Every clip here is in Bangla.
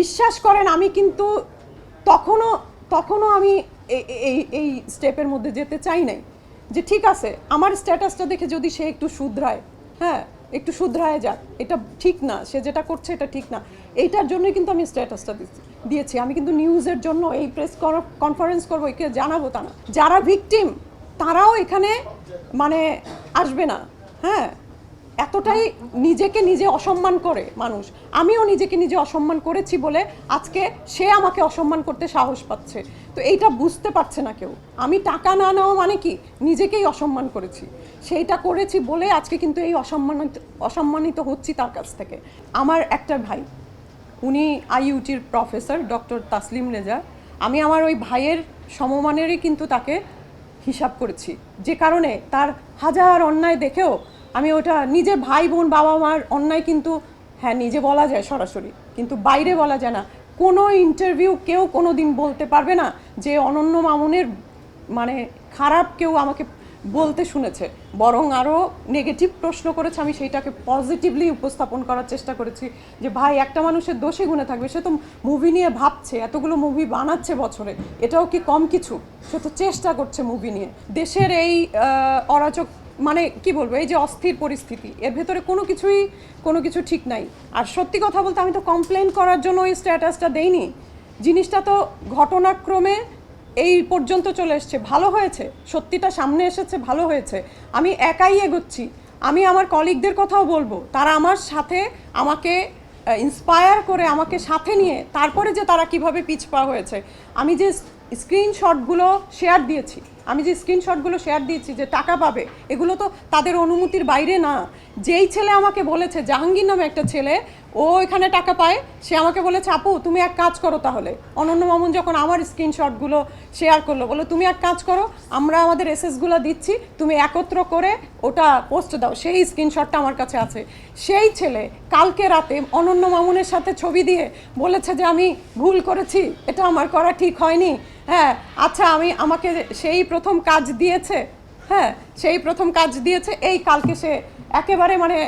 বিশ্বাস করেন, আমি কিন্তু তখনও তখনও আমি এই এই স্টেপের মধ্যে যেতে চাই নাই। যে ঠিক আছে, আমার স্ট্যাটাসটা দেখে যদি সে একটু শুধরায় হ্যাঁ একটু শুধরায় যাক, এটা ঠিক না, সে যেটা করছে এটা ঠিক না, এইটার জন্যই কিন্তু আমি স্ট্যাটাসটা দিয়েছি। আমি কিন্তু নিউজের জন্য এই প্রেস কনফারেন্স করব, একে জানাব তা না। যারা ভিকটিম, তারাও এখানে মানে আসবে না হ্যাঁ। এতটাই নিজেকে নিজে অসম্মান করে মানুষ। আমিও নিজেকে নিজে অসম্মান করেছি বলে আজকে সে আমাকে অসম্মান করতে সাহস পাচ্ছে। তো এইটা বুঝতে পারছে না কেউ। আমি টাকা না নেওয়া মানে কি? নিজেকেই অসম্মান করেছি। সেইটা করেছি বলে আজকে কিন্তু এই অসম্মানিত অসম্মানিত হচ্ছি তার কাছ থেকে। আমার একটা ভাই, উনি আইইউটির প্রফেসর, ডক্টর তাসলিম রেজা। আমি আমার ওই ভাইয়ের সমমানেরই কিন্তু তাকে হিসাব করেছি। যে কারণে তার হাজার অন্যায় দেখেও আমি ওটা নিজের ভাই বোন বাবা মার অন্যায় কিন্তু হ্যাঁ নিজে বলা যায় সরাসরি কিন্তু বাইরে বলা যায় না। কোনো ইন্টারভিউ কেউ কোনো দিন বলতে পারবে না যে অনন্য মামুনের মানে খারাপ কেউ আমাকে বলতে শুনেছে। বরং আরও নেগেটিভ প্রশ্ন করেছে আমি সেইটাকে পজিটিভলি উপস্থাপন করার চেষ্টা করেছি যে ভাই একটা মানুষের দোষে গুণে থাকবে সে তো মুভি নিয়ে ভাবছে এতগুলো মুভি বানাচ্ছে বছরে এটাও কি কম কিছু? সে তো চেষ্টা করছে মুভি নিয়ে। দেশের এই আহ, অরাজক মানে কি বলব, এই যে অস্থির পরিস্থিতি, এর ভেতরে কোনো কিছুই, কোনো কিছু ঠিক নাই। আর সত্যি কথা বলতে আমি তো কমপ্লেন করার জন্য ওই স্ট্যাটাসটা দেইনি। জিনিসটা তো ঘটনাক্রমে এই পর্যন্ত চলে এসছে। ভালো হয়েছে, সত্যিটা সামনে এসেছে, ভালো হয়েছে। আমি একাই এগোচ্ছি। আমি আমার কলিগদের কথাও বলব। তারা আমার সাথে আমাকে ইন্সপায়ার করে আমাকে সাথে নিয়ে, তারপরে যে তারা কীভাবে পিছপা হয়েছে। আমি যে স্ক্রিনশটগুলো শেয়ার দিয়েছি আমি যে স্ক্রিনশটগুলো শেয়ার দিয়েছি, যে টাকা পাবে, এগুলো তো তাদের অনুমতির বাইরে না। যেই ছেলে আমাকে বলেছে, জাহাঙ্গীর নামে একটা ছেলে, ও এখানে টাকা পায়, সে আমাকে বলেছে, আপু, তুমি এক কাজ করো তাহলে। অনন্য মামুন যখন আমার স্ক্রিনশটগুলো শেয়ার করল বলো তুমি এক কাজ করো, আমরা আমাদের এসএসগুলো দিচ্ছি, তুমি একত্র করে ওটা পোস্ট দাও। সেই স্ক্রিনশটটা আমার কাছে আছে। সেই ছেলে কালকে রাতে অনন্য মামুনের সাথে ছবি দিয়ে বলেছে যে, আমি ভুল করেছি, এটা আমার করা ঠিক হয়নি। হ্যাঁ আচ্ছা আমি আমাকে সেই প্রথম কাজ দিয়েছে হ্যাঁ সেই প্রথম কাজ দিয়েছে, এই কালকে সে একেবারে মানে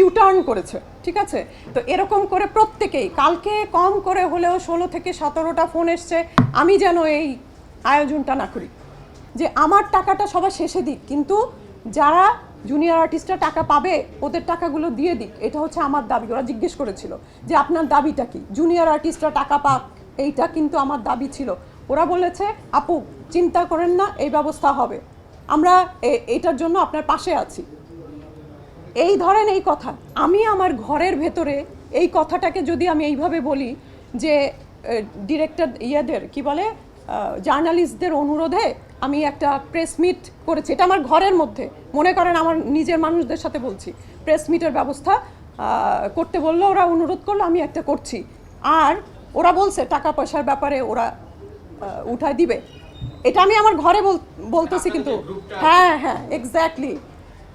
ইউটার্ন করেছে, ঠিক আছে? তো এরকম করে প্রত্যেকেই, কালকে কম করে হলেও ষোলো থেকে সতেরোটা ফোন এসছে, আমি যেন এই আয়োজনটা না করি। যে আমার টাকাটা সবার শেষে দিক, কিন্তু যারা জুনিয়র আর্টিস্টরা টাকা পাবে, ওদের টাকাগুলো দিয়ে দিক, এটা হচ্ছে আমার দাবি। ওরা জিজ্ঞেস করেছিল যে আপনার দাবিটা কি? জুনিয়র আর্টিস্টরা টাকা পাক এইটা কিন্তু আমার দাবি ছিল। ওরা বলেছে, আপু, চিন্তা করেন না, এই ব্যবস্থা হবে। আমরা এইটার জন্য আপনার পাশে আছি। এই ধরেন এই কথা। আমি আমার ঘরের ভেতরে এই কথাটাকে যদি আমি এইভাবে বলি যে ডিরেক্টর ইয়েদের, কি বলে জার্নালিস্টদের অনুরোধে আমি একটা প্রেস মিট করেছি। এটা আমার ঘরের মধ্যে। মনে করেন আমার নিজের মানুষদের সাথে বলছি। প্রেস মিটের ব্যবস্থা করতে বলল, ওরা অনুরোধ করল, আমি একটা করছি। আর ওরা বলছে টাকা পয়সার ব্যাপারে ওরা উঠায় দিবে। এটা আমি আমার ঘরে বল- বলতেছি কিন্তু হ্যাঁ হ্যাঁ এক্স্যাক্টলি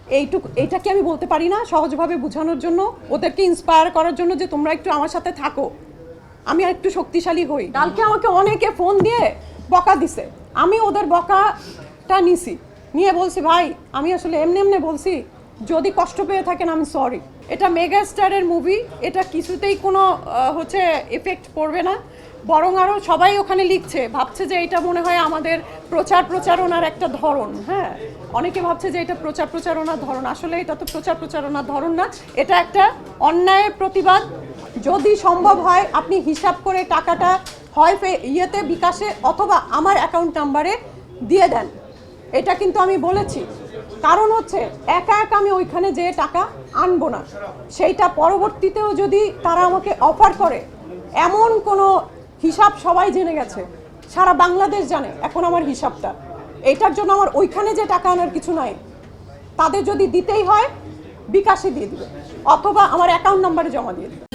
এইটুকু এইটা কি আমি বলতে পারি না সহজভাবে বোঝানোর জন্য ওদেরকে ইন্সপায়ার করার জন্য যে তোমরা একটু আমার সাথে থাকো। আমি আর একটু শক্তিশালী হই। কালকে আমাকে অনেকে ফোন দিয়ে বকা দিছে। আমি ওদের বকাটা নিছি। নিয়ে বলছি ভাই আমি আসলে এমনি এমনি বলছি যদি কষ্ট পেয়ে থাকেন আমি সরি এটা মেগা স্টারের মুভি এটা কিছুতেই কোনো হচ্ছে এফেক্ট পড়বে না। বরং আরও সবাই ওখানে লিখছে, ভাবছে যে এটা মনে হয় আমাদের প্রচার প্রচারণার একটা ধরন হ্যাঁ? অনেকে ভাবছে যে এটা প্রচার প্রচারণার ধরন। আসলে এটা তো প্রচার প্রচারণার ধরন না। এটা একটা অন্যায়ের প্রতিবাদ। যদি সম্ভব হয়, আপনি হিসাব করে টাকাটা হয় ইয়েতে বিকাশে অথবা আমার অ্যাকাউন্ট নাম্বারে দিয়ে দেন। এটা কিন্তু আমি বলেছি। কারণ হচ্ছে একা একা আমি ওইখানে যে টাকা আনব না। সেইটা পরবর্তীতেও যদি তারা আমাকে অফার করে, এমন কোনো হিসাব সবাই জেনে গেছে, সারা বাংলাদেশ জানে এখন আমার হিসাবটা। এটার জন্য আমার ওইখানে যে টাকা আনার কিছু নাই, তাদের যদি দিতেই হয়, বিকাশে দিয়ে দিবে, অথবা আমার অ্যাকাউন্ট নাম্বারে জমা দিয়ে দিবে।